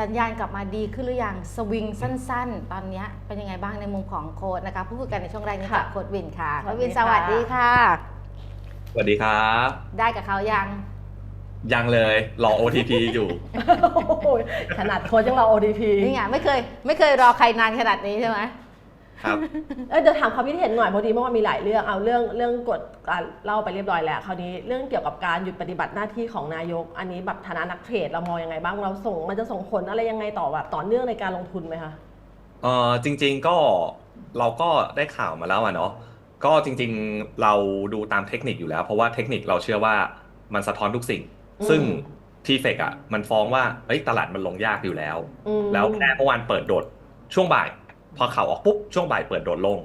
สัญญาณกลับมาดีขึ้นหรือยังสวิงสั้น ๆ ตอนเนี้ยเป็นยังไงบ้างในมุมของโค้ดนะคะพูดคุยกันในช่วงแรกนี้กับค่ะโค้ดวินค่ะสโค้วัดสดีวินค่ะสวัสดีค่ะ สวัสดีครับ ได้กับเขายังยังเลยรอ OTP อยู่โอ้โหขนาดโค้ชยังเรา ODP นี่ไงไม่เคย ไม่เคยรอใครนานขนาดนี้ใช่ไหม ครับ เออเดี๋ยวถามความคิดเห็นหน่อยพอดีเมื่อวานมีหลายเรื่องเอาเรื่องเรื่องกฎการเล่าไปเรียบร้อยแล้วคราวนี้เรื่องเกี่ยวกับการหยุดปฏิบัติหน้าที่ของนายก อันนี้แบบฐานะนักเทรดเรามองยังไงบ้างเราส่งมันจะส่งผลอะไรยังไงต่อแบบต่อเนื่องในการลงทุนไหมคะเออจริง ๆก็เราก็ได้ข่าวมาแล้วอะเนาะก็จริงๆเราดูตามเทคนิคอยู่แล้ว เพราะว่าเทคนิคเราเชื่อว่ามันสะท้อนทุกสิ่งอืมซึ่งทีเฟกอะมันฟ้องว่าเอ้ยตลาดมันลงยากอยู่แล้ว อืมแล้วแค่เมื่อวานเปิดโดดช่วงบ่าย พอข่าวออกปุ๊บช่วงบ่ายเปิดโดดลง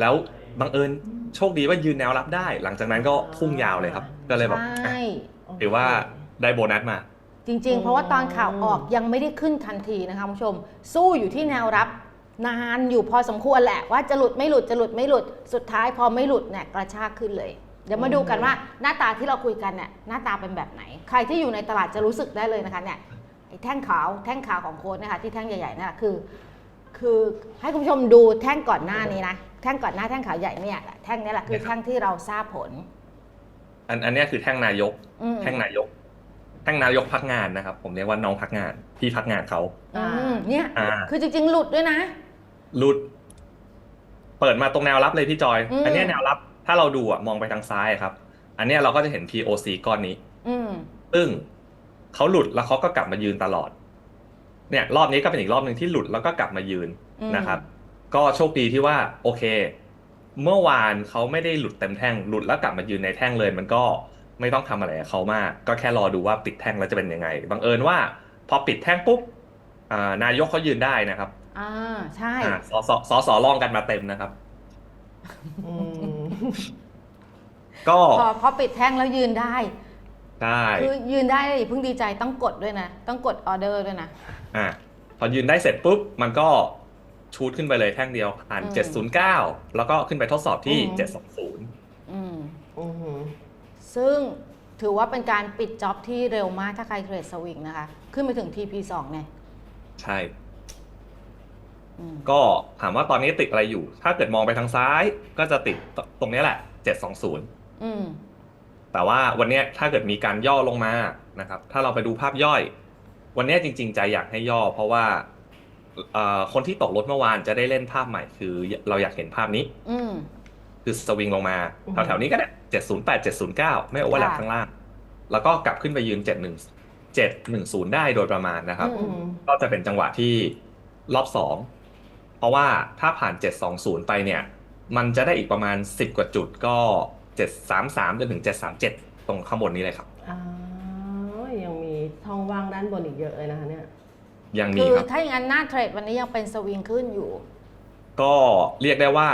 แล้วบังเอิญโชคดีว่ายืนแนวรับได้ หลังจากนั้นก็พุ่งยาวเลยครับ ก็เลยแบบใช่อะถือว่าได้โบนัสมา จริง ๆ เพราะว่าตอนข่าวออกยังไม่ได้ขึ้นทันทีนะคะคุณผู้ชม สู้อยู่ที่แนวรับนานอยู่พอสมควรแหละว่าจะหลุดไม่หลุดจะหลุดไม่หลุดสุดท้ายพอไม่หลุดเนี่ยกระชากขึ้นเลย เดี๋ยวมาดูกันว่าหน้าตาที่เราคุยกันเนี่ยหน้าตาเป็นแบบไหน ใครที่อยู่ในตลาดจะรู้สึกได้เลยนะคะเนี่ยไอ้แท่งขาวแท่งขาวของโค้ดนะคะที่แท่งใหญ่ๆนั่นแหละคือ คือให้คุณผู้ชมดูแท่งก่อนหน้านี้นะแท่งก่อนหน้าแท่งขาวใหญ่เนี่ยแหละแท่งนี้แหละคือแท่งที่เราทราบผล อันอันเนี้ยคือแท่งนายก อืมแท่งนายก แท่งนายกพักงานนะครับ ผมเรียกว่าน้องพักงาน พี่พักงานเขา อืมเนี่ย อ่า คือจริง ๆ หลุดด้วยนะ หลุด เปิดมาตรงแนวรับเลยพี่จอย อืม อันเนี้ยแนวรับ ถ้าเราดูอะมองไปทางซ้ายครับ อันเนี้ยเราก็จะเห็น POC ก้อนนี้ อืม ซึ่งเขาหลุดแล้วเขาก็กลับมายืนตลอด เนี่ยรอบนี้ก็เป็นอีกรอบหนึ่งที่หลุดแล้วก็กลับมายืนอืมนะครับ ก็โชคดีที่ว่าโอเค เมื่อวานเขาไม่ได้หลุดเต็มแท่งหลุดแล้วกลับมายืนในแท่งเลย มันก็ไม่ต้องทำอะไรกับเขามาก ก็แค่รอดูว่าปิดแท่งแล้วจะเป็นยังไงบังเอิญว่า พอปิดแท่งปุ๊บอ่านายกเขายืนได้นะครับอ่าใช่อ่าสสสสลองกันมาเต็มนะครับอืมก็พอพอปิดแท่งแล้วยืนได้ได้คือยืนได้อย่าเพิ่งดีใจต้องกดด้วยนะ ต้องกดออเดอร์ด้วยนะ อะพอยืนได้เสร็จปุ๊บมันก็ชูดขึ้นไปเลยแท่งเดียวผ่านอืม709แล้วก็ขึ้นไปทดสอบที่720อืม อืมซึ่งถือว่าเป็นการปิดจ็อบที่เร็วมากถ้าใครเทรดสวิงนะคะ ขึ้นไปถึง TP2 เนี่ยใช่ อืมก็ถามว่าตอนนี้ติดอะไรอยู่ ถ้าเกิดมองไปทางซ้ายก็จะติดตรงนี้แหละ 720 อืมแต่ว่าวันเนี้ยถ้าเกิดมีการย่อลงมานะครับ ถ้าเราไปดูภาพย่อย วันเนี้ยจริง ๆ ใจอยากให้ย่อ เพราะว่าเอ่อคนที่ตกรถเมื่อวานจะได้เล่นภาพใหม่ คือเราอยากเห็นภาพนี้ อืมคือสวิงลงมาอืมแถวๆนี้ก็ได้เจ็ดศูนย์แปดเจ็ดศูนย์เก้าไม่โอเวอร์แลปค่ะข้างล่าง แล้วก็กลับขึ้นไปยืนเจ็ดหนึ่งเจ็ดหนึ่งศูนย์ได้โดยประมาณนะครับอือืมก็จะเป็นจังหวะที่รอบสองเพราะว่าถ้าผ่านเจ็ดสองศูนย์ไปเนี่ย มันจะได้อีกประมาณสิบกว่าจุดก็เจ็ดสามสามจนถึงเจ็ดสามเจ็ดตรงข้างบนนี้เลยครับอ่ายังมี ช่องว่างด้านบนอีกเยอะเลยนะคะเนี่ย ยังมีคือครับ ถ้าอย่างนั้นหน้าเทรดวันนี้ยังเป็นสวิงขึ้นอยู่ ก็เรียกได้ว่า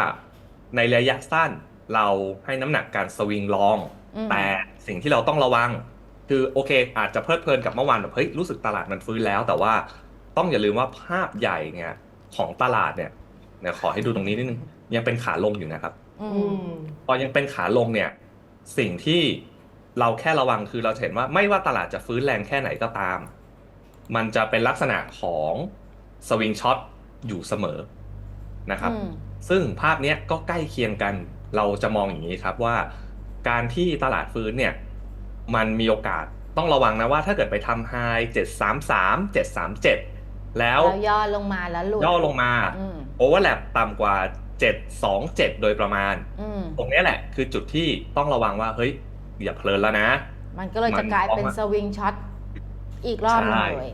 ในระยะสั้นเราให้น้ำหนักการสวิงลอง อืม แต่สิ่งที่เราต้องระวัง คือโอเค อาจจะเพลิดเพลินกับเมื่อวานแบบเฮ้ยรู้สึกตลาดมันฟื้นแล้ว แต่ว่าต้องอย่าลืมว่าภาพใหญ่เนี่ยของตลาดเนี่ยเดี๋ยวขอให้ดูตรงนี้นิดนึงยังเป็นขาลงอยู่นะครับ อือืมมพอยังเป็นขาลงเนี่ยสิ่งที่ เราแค่ระวังคือเราจะเห็นว่าไม่ว่าตลาดจะฟื้นแรงแค่ไหนก็ตาม มันจะเป็นลักษณะของสวิงช็อตอยู่เสมอนะครับอืมซึ่งภาพเนี้ยก็ใกล้เคียงกัน เราจะมองอย่างนี้ครับว่า การที่ตลาดฟื้นเนี่ย มันมีโอกาสต้องระวังนะว่าถ้าเกิดไปทำไฮเจ็ดสามสามเจ็ดสามเจ็ดแล้วแล้วย่อลงมาแล้วหลุดย่อลงมาอืมโอเวอร์แลปต่ำกว่าเจ็ดสองเจ็ดโดยประมาณอืมตรงเนี้ยแหละ คือจุดที่ต้องระวังว่าเฮ้ย อย่าเพลินแล้วนะ มันก็เลยจะกลายเป็นมันสวิงช็อตอีกรอบหนึงใช่เลย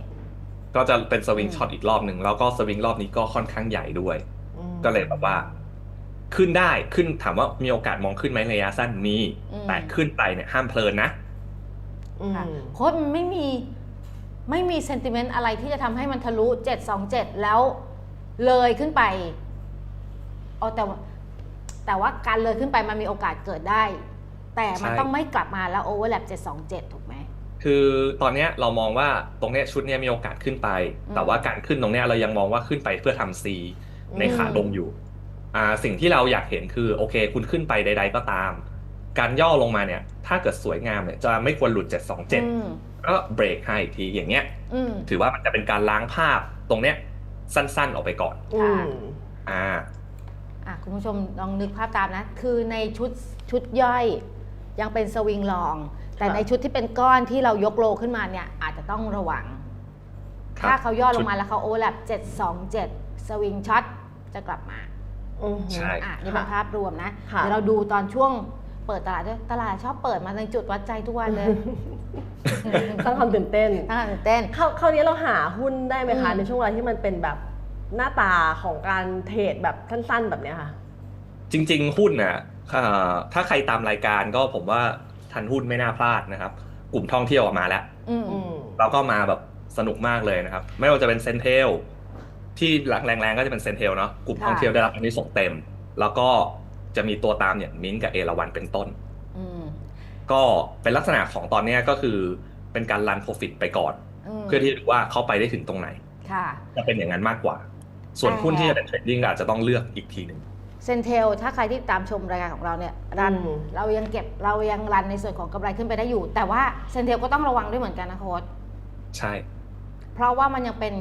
ก็จะเป็นสวิงอืมช็อตอีกรอบหนึ่งแล้วก็สวิงรอบนี้ก็ค่อนข้างใหญ่ด้วยอืมก็เลยแบบว่า ขึ้นได้ขึ้นถามว่ามีโอกาสมองขึ้นไหมระยะสั้นมีอืมแต่ขึ้นไปเนี่ยห้ามเพลินนะอืมค่ะโค้ดมันไม่มีไม่มีเซนติเมนต์อะไรที่จะทำให้มันทะลุ727แล้วเลยขึ้นไปเอาแต่ว่าแต่ว่าการเลยขึ้นไปมันมีโอกาสเกิดได้ แต่มันใช่ ต้องไม่กลับมาแล้วโอเวอร์แลป727 ถูกไหม คือตอนเนี้ยเรามองว่าตรงเนี้ยชุดเนี้ยมีโอกาสขึ้นไป อืมแต่ว่าการขึ้นตรงเนี้ยเรายังมองว่าขึ้นไปเพื่อทำซีในขาลงอยู่อ่าสิ่งที่เราอยากเห็นคือโอเค คุณขึ้นไปใด ๆ ก็ตาม การย่อลงมาเนี่ย ถ้าเกิดสวยงามเนี่ยจะไม่ควรหลุด อืม727ก็เบรกให้อีกทีอย่างเงี้ย อืม ถือว่ามันจะเป็นการล้างภาพตรงเนี้ยสั้นๆออกไปก่อนอืม อ่า อะคุณผู้ชมลองนึกภาพตามนะ คือในชุดชุดย่อย ยังเป็นสวิงลอง แต่ค่ะในชุดที่เป็นก้อนที่เรายกโลขึ้นมาเนี่ยอาจจะต้องระวัง ครับ ถ้าเขาย่อลงมาแล้วเขาโอเวอร์แลป727 สวิงช็อตจะกลับมา อืมใช่ อะนี่เป็นภาพรวมนะ ค่ะ เดี๋ยวเราดูตอนช่วงเปิดตลาดด้วยตลาดชอบเปิดมาในจุดวัดใจทุกวันเลยสร้างความตื่นเต้นตั้งแต่ตื่นเต้น คราวคราวนี้เราหาหุ้นได้ไหมคะ อืม ในช่วงเวลาที่มันเป็นแบบหน้าตาของการเทรดแบบสั้นๆ แบบเนี้ยค่ะ จริง ๆ หุ้นน่ะเอ่อ ถ้าใครตามรายการก็ผมว่าทันหุ้นไม่น่าพลาดนะครับ กลุ่มท่องเที่ยวออกมาแล้วอืมอืมเราก็มาแบบสนุกมากเลยนะครับ ไม่ว่าจะเป็นเซนเทลที่หลักแรงๆก็จะเป็นเซนเทลเนาะกลุ่มท่องเที่ยวได้รับอันนี้ส่งส์เต็ม แล้วก็จะมีตัวตามอย่างมิ้นท์กับเอราวันเป็นต้นอืมก็เป็นลักษณะของตอนเนี้ยก็คือเป็นการรันโปรฟิตไปก่อนมเพื่อที่จะดูว่าเขาไปได้ถึงตรงไหนค่ะจะเป็นอย่างนั้นมากกว่า ส่วนหุ้นแต่ที่จะเป็นเทรดดิ้งอาจจะต้องเลือกอีกทีหนึ่ง เซนเทลถ้าใครที่ตามชมรายการของเราเนี่ยรันอืม เรายังเก็บเรายังรันในส่วนของกำไรขึ้นไปได้อยู่ แต่ว่าเซนเทลก็ต้องระวังด้วยเหมือนกันนะโค้ดใช่ เพราะว่ามันยังเป็น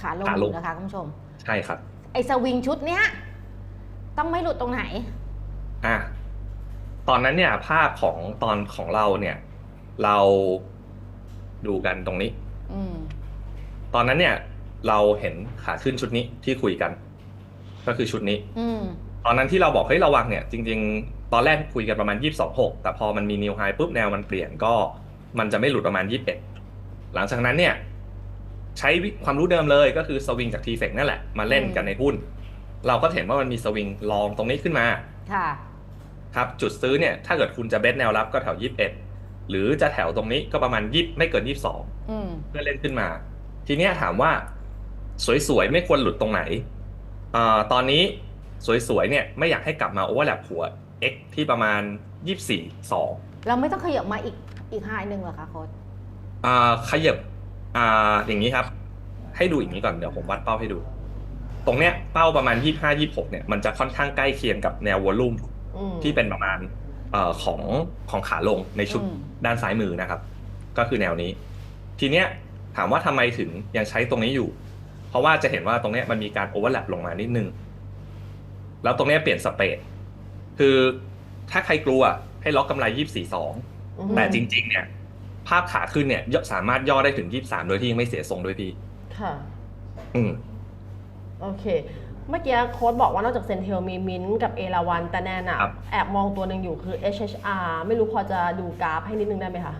ขาลงขาอลงยู่นะคะคุณผู้ชม ใช่ครับ ไอ้สวิงชุดเนี้ยต้องไม่หลุดตรงไหน อะตอนนั้นเนี่ยภาพของตอนของเราเนี่ย เราดูกันตรงนี้ อืมตอนนั้นเนี่ย เราเห็นขาขึ้นชุดนี้ที่คุยกัน ก็คือชุดนี้อืมตอนนั้นที่เราบอกเฮ้ยระวังเนี่ย จริง ๆ ตอนแรกคุยกันประมาณ 22.6 แต่พอมันมีนิวไฮปุ๊บแนวมันเปลี่ยนก็มันจะไม่หลุดประมาณ 21 หลังจากนั้นเนี่ย ใช้วิความรู้เดิมเลยก็คือสวิงจากทีเฟกนั่นแหละ มาเล่นกันในหุ้น เราก็เห็นว่ามันมีสวิงลองตรงนี้ขึ้นมาค่ะครับจุดซื้อเนี่ยถ้าเกิดคุณจะเบสแนวรับก็แถว 21 หรือจะแถวตรงนี้ก็ประมาณ20ไม่เกิน 22อืมเพื่อเล่นขึ้นมา ทีเนี้ยถามว่า สวยๆไม่ควรหลุดตรงไหนอ่า ตอนนี้สวยๆเนี่ยไม่อยากให้กลับมาโอเวอร์แลปหัว X ที่ประมาณ 24 2 เราไม่ต้องขยับมาอีกอีกไฮหนึ่งเหรอคะโค้ดอ่าขยับอ่าอย่างนี้ครับ ให้ดูอย่างนี้ก่อนเดี๋ยวผมวัดเป้าให้ดู ตรงเนี้ยเป้าประมาณ 25 26เนี่ยมันจะค่อนข้างใกล้เคียงกับแนววอลลุ่มอืมที่เป็นประมาณเอ่อของของขาลงในชุดอืมด้านซ้ายมือนะครับ ก็คือแนวนี้ ทีเนี้ยถามว่าทำไมถึงยังใช้ตรงนี้อยู่ เพราะว่าจะเห็นว่าตรงเนี้ยมันมีการโอเวอร์แลปลงมานิดนึง แล้วตรงเนี้ยเปลี่ยนสเปรดคือถ้าใครกลัวให้ล็อกกำไร24อืม2แต่จริง ๆ เนี่ย ภาพขาขึ้นเนี่ยย่อสามารถย่อได้ถึง23โดยที่ยังไม่เสียทรงด้วยพี่ ค่ะ อืม โอเค เมื่อกี้โค้ดบอกว่านอกจากเซนเทลมีมินท์กับเอราวันแต่แนนอะครับแอบมองตัวหนึ่งอยู่คือ HHR ไม่รู้พอจะดูกราฟให้นิดนึงได้ไหมคะ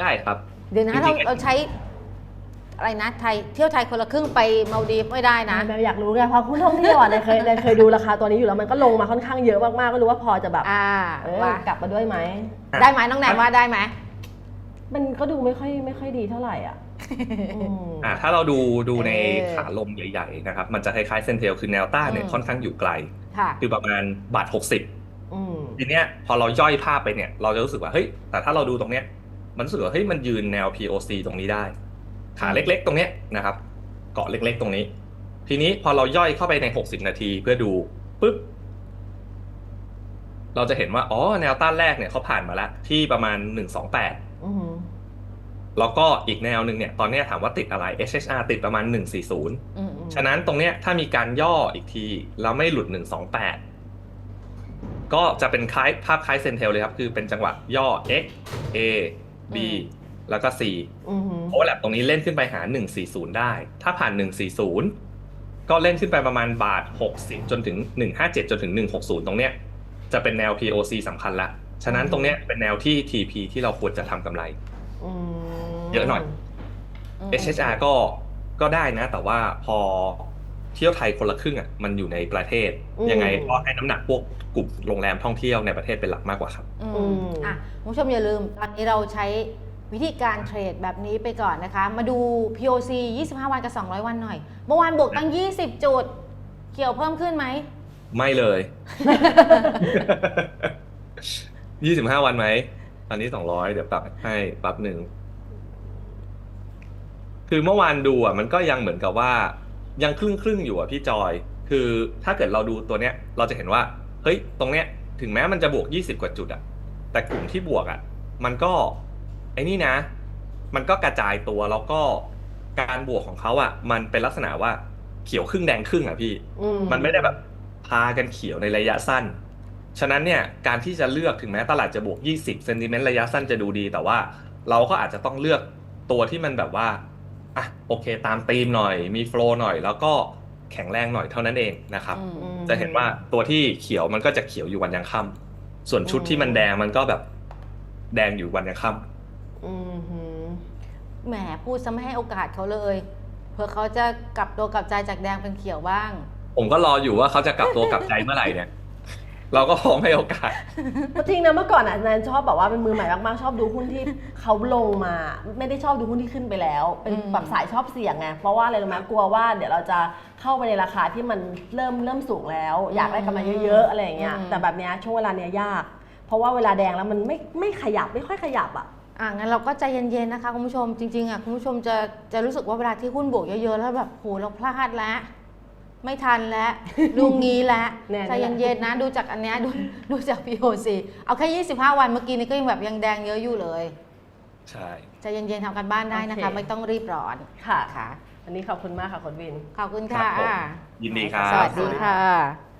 ได้ครับ เดี๋ยวนะจริเรางๆเราใช้ อะไรนะไทยเที่ยวไทยคนละครึ่งไปมาดีฟไม่ได้นะแมวอยากรู้ไงเพราะหุ้นท่องเที่ยวอะเนี่ยเคยเนี่ยเคยดูราคาตัวนี้อยู่แล้วมันก็ลงมาค่อนข้างเยอะมากๆก็รู้ว่าพอจะแบบอ่าเออว่า กลับมาด้วยไหม ได้ไหมน้องแนนว่าได้ไหม มันก็ดูไม่ค่อยไม่ค่อยดีเท่าไหร่อะอืม อ่าถ้าเราดูดูในเออ ขาลงใหญ่ๆนะครับมันจะคล้ายๆเซนเทลคือแนวต้านเนี่ยอืม ค่อนข้างอยู่ไกล ค่ะ คือประมาณบาท 60 อืม ทีเนี้ยพอเราย่อยภาพไปเนี่ย เราจะรู้สึกว่าเฮ้ยแต่ถ้าเราดูตรงเนี้ยมันรู้สึกว่าเฮ้ยมันยืนแนว POC ตรงนี้ได้ ขาเล็กๆ ตรงเนี้ยนะครับ เกาะเล็กๆ ตรงนี้ ทีนี้พอเราย่อยเข้าไปใน 60 นาทีเพื่อดูปุ๊บเราจะเห็นว่าอ๋อแนวต้านแรกเนี่ยเขาผ่านมาแล้วที่ประมาณ 128อืมแล้วก็อีกแนวหนึ่งเนี่ย ตอนเนี้ยถามว่าติดอะไร HHR ติดประมาณ 140อืมฉะนั้นตรงเนี้ยถ้ามีการย่ออีกทีแล้วไม่หลุด 128 ก็จะเป็นคล้ายภาพคล้ายเซนเทลเลยครับ คือเป็นจังหวะย่อ x a b แล้วก็ c อืมโอเวอร์แลปตรงนี้เล่นขึ้นไปหา140ได้ ถ้าผ่าน140ก็เล่นขึ้นไปประมาณบาท60จนถึง157จนถึง160ตรงเนี้ยจะเป็นแนว POC สำคัญละ ฉะนั้นตรงเนี้ยเป็นแนวที่ TP ที่เราควรจะทำกำไรอืมเยอะหน่อยอืม HHR ก็ก็ได้นะ แต่ว่าพอเที่ยวไทยคนละครึ่งอะมันอยู่ในประเทศ ยังไงก็ให้น้ำหนักพวกกลุ่มโรงแรมท่องเที่ยวในประเทศเป็นหลักมากกว่าครับ อืมอืมอะคุณผู้ชมอย่าลืม ตอนนี้เราใช้ วิธีการเทรดแบบนี้ไปก่อนนะคะ มาดู POC 25 วันกับ 200 วันหน่อย เมื่อวานบวกตั้ง 20 จุด เกี่ยวเพิ่มขึ้นไหม ไม่เลยยี่สิบห้าวันไหมอันนี้สองร้อยเดี๋ยวปรับให้ปรับหนึ่ง คือเมื่อวานดูอะ มันก็ยังเหมือนกับว่า ยังครึ่งครึ่งๆอยู่อะพี่จอย คือถ้าเกิดเราดูตัวเนี้ย เราจะเห็นว่า เฮ้ย ตรงเนี้ย ถึงแม้มันจะบวกยี่สิบกว่าจุดอะ แต่กลุ่มที่บวกอะ มันก็ ไอ้นี่นะ มันก็กระจายตัวแล้วก็การบวกของเขาอะ มันเป็นลักษณะว่าเขียวครึ่งแดงครึ่งอะพี่อืมันไม่ได้แบบพากันเขียวในระยะสั้น ฉะนั้นเนี่ยการที่จะเลือกถึงแม้ตลาดจะบวก 20เซนติเมตรระยะสั้นจะดูดี แต่ว่าเราก็อาจจะต้องเลือกตัวที่มันแบบว่าอะโอเค ตามธีมหน่อย มีโฟล์หน่อย แล้วก็แข็งแรงหน่อยเท่านั้นเองนะครับอืมอืมจะเห็นว่าตัวที่เขียวมันก็จะเขียวอยู่วันยังค่ำส่วนชุดที่มันแดงมันก็แบบแดงอยู่วันยังค่ำ อืมหือแหมพูดซะไม่ให้โอกาสเขาเลย เพื่อเขาจะกลับตัวกลับใจจากแดงเป็นเขียวบ้าง ผมก็รออยู่ว่าเขาจะกลับตัวกลับใจเมื่อไหร่เนี่ย เราก็พร้อมให้โอกาส เพราะจริงนะเมื่อก่อนอะแนนชอบแบบว่าเป็นมือใหม่มากๆชอบดูหุ้นที่เขาลงมา ไม่ได้ชอบดูหุ้นที่ขึ้นไปแล้ว เป็นอืม แบบสายชอบเสี่ยงไงเพราะว่าอะไรรู้ไหมกลัวว่าเดี๋ยวเราจะเข้าไปในราคาที่มันเริ่มเริ่มสูงแล้ว อยากได้กำไรเยอะๆอะไรอย่างเงี้ยแต่แบบเนี้ยช่วงเวลาเนี้ยยาก เพราะว่าเวลาแดงแล้วมันไม่ไม่ขยับไม่ค่อยขยับอะ อะงั้นเราก็ใจเย็นๆนะคะคุณผู้ชมจริงๆอะคุณผู้ชมจะจะรู้สึกว่าเวลาที่หุ้นบวกเยอะๆแล้วแบบโหเราพลาดแล้ว ไม่ทันแล้วดูงี้แล้วแน่ๆใจเย็นๆนะดูจากอันเนี้ยดูดูจาก POC เอาแค่ 25 วันเมื่อกี้นี้ก็ยังแบบยังแดงเยอะอยู่เลยใช่ใจเย็นๆทำกันบ้านได้นะคะ โอเค ไม่ต้องรีบร้อนค่ะค่ะวันนี้ขอบคุณมากค่ะคุณวิน ขอบคุณครัค่ะบผมยินดีครับ สวัสดีค่ะ